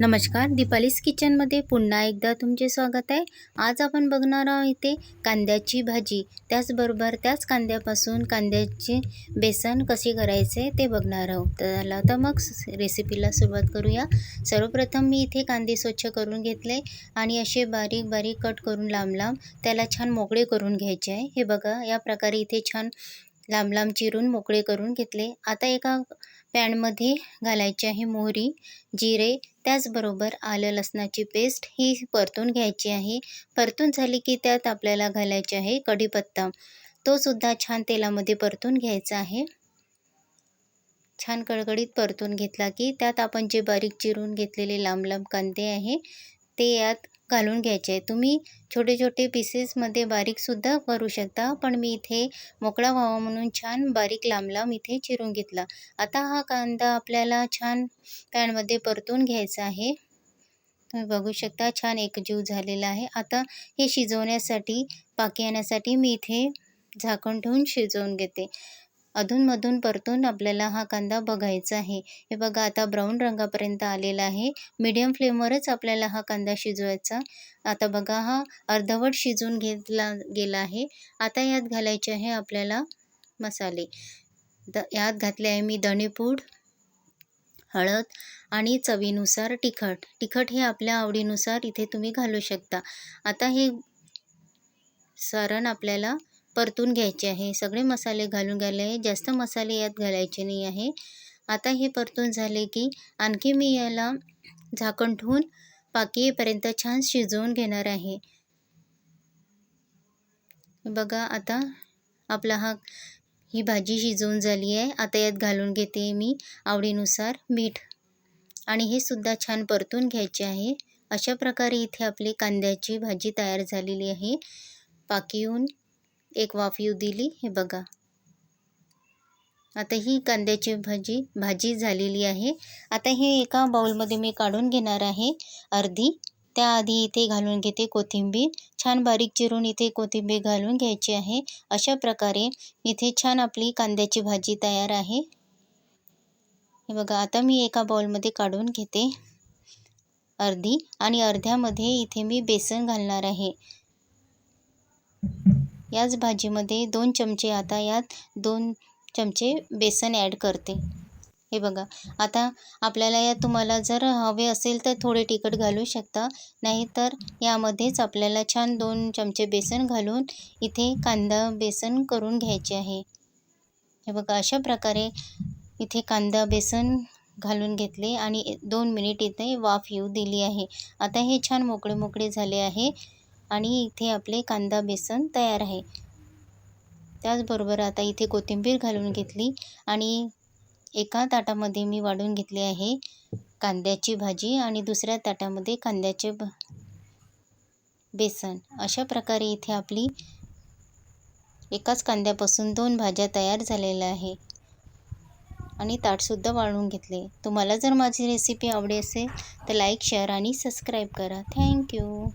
नमस्कार दीपालीस किचनमध्ये पुन्हा एकदा तुमचे स्वागत आहे. आज आपण बघणार आहोत इथे कांद्याची भाजी. त्याचबरोबर त्याच कांद्यापासून कांद्याचे बेसन कसे करायचे ते बघणार आहोत. त्याला चला तर मग रेसिपीला सुरुवात करूया. सर्वप्रथम मी इथे कांदे स्वच्छ करून घेतले आणि असे बारीक बारीक कट करून लांब लांब त्याला छान मोकळे करून घ्यायचे आहे. हे बघा या प्रकारे इथे छान लांब लांब चिरून मोकळे करून घेतले. आता एका पॅनमध्ये घालायची आहे मोहरी जिरे त्याचबरोबर आलं लसणाची पेस्ट ही परतून घ्यायची आहे. परतून झाली की त्यात आपल्याला घालायचे आहे कढीपत्ता. तो सुद्धा छान तेलामध्ये परतून घ्यायचा आहे. छान कडकडीत परतून घेतला की त्यात आपण जे बारीक चिरून घेतलेले लांब लांब कांदे आहे ते यात घालून घ्यायचे. आहे तुम्ही छोटे छोटे पीसेसमध्ये बारीकसुद्धा करू शकता पण मी इथे मोकळा व्हावा म्हणून छान बारीक लांब लांब इथे चिरून घेतला. आता हा कांदा आपल्याला छान पॅनमध्ये परतून घ्यायचा आहे. तुम्ही बघू शकता छान एकजीव झालेला आहे. आता हे शिजवण्यासाठी पाकी येण्यासाठी मी इथे झाकण ठेवून शिजवून घेते. अधूनमधून परतून आपल्याला हा कांदा बघायचा आहे. हे बघा आता ब्राऊन रंगापर्यंत आलेला आहे. मीडियम फ्लेमवरच आपल्याला हा कांदा शिजवायचा. आता बघा हा अर्धवट शिजून घेतला गेला आहे. आता यात घालायचे आहे आपल्याला मसाले. द यात घातले आहे मी धणेपूड हळद आणि चवीनुसार तिखट. तिखट हे आपल्या आवडीनुसार इथे तुम्ही घालू शकता. आता हे सारण आपल्याला परतून घ्यायचे आहे. सगळे मसाले घालून घ्यायले आहे जास्त मसाले यात घालायचे नाही आहे. आता हे परतून झाले की आणखी मी याला झाकण ठेवून पाकीपर्यंत छान शिजवून घेणार आहे. बघा आता आपला हा ही भाजी शिजवून झाली आहे. आता यात घालून घेते मी आवडीनुसार मीठ. आणि हे सुद्धा छान परतून घ्यायचे आहे. अशा प्रकारे इथे आपली कांद्याची भाजी तयार झालेली आहे. पाकीहून एक वाफ येऊ दिली. हे बघा. आता ही कांद्याची भाजी भाजी झालेली आहे. आता हे एका बाउलमध्ये मी काढून घेणार आहे अर्धी. त्याआधी इथे घालून घेते कोथिंबीर. छान बारीक चिरून इथे कोथिंबीर घालून घ्यायची आहे. अशा प्रकारे इथे छान आपली कांद्याची भाजी तयार आहे. हे बघा आता मी एका बाउलमध्ये काढून घेते अर्धी. आणि अर्ध्यामध्ये इथे मी बेसन घालणार आहे. याच भाजीमध्ये दोन चमचे आता यात दोन चमचे बेसन ॲड करते. हे बघा आता आपल्याला या तुम्हाला जर हवे असेल तर थोडे तिखट घालू शकता. नाहीतर यामध्येच आपल्याला छान दोन चमचे बेसन घालून इथे कांदा बेसन करून घ्यायचे आहे. हे बघा अशा प्रकारे इथे कांदा बेसन घालून घेतले आणि दोन मिनिट इथे वाफ येऊ दिली आहे. आता हे छान मोकळे मोकळे झाले आहे. आणि इथे आपले कांदा बेसन तयार आहे. त्याचबरोबर आता इथे कोथिंबीर घालून घेतली आणि एका ताटामध्ये मी वाढून घेतली आहे कांद्याची भाजी आणि दुसऱ्या ताटामध्ये कांद्याचे भ बेसन. अशा प्रकारे इथे आपली एकाच कांद्यापासून दोन भाज्या तयार झालेल्या आहे. आणि ताटसुद्धा वाळून घेतले. तुम्हाला जर माझी रेसिपी आवडी असेल तर लाईक शेअर आणि सबस्क्राईब करा. Thank you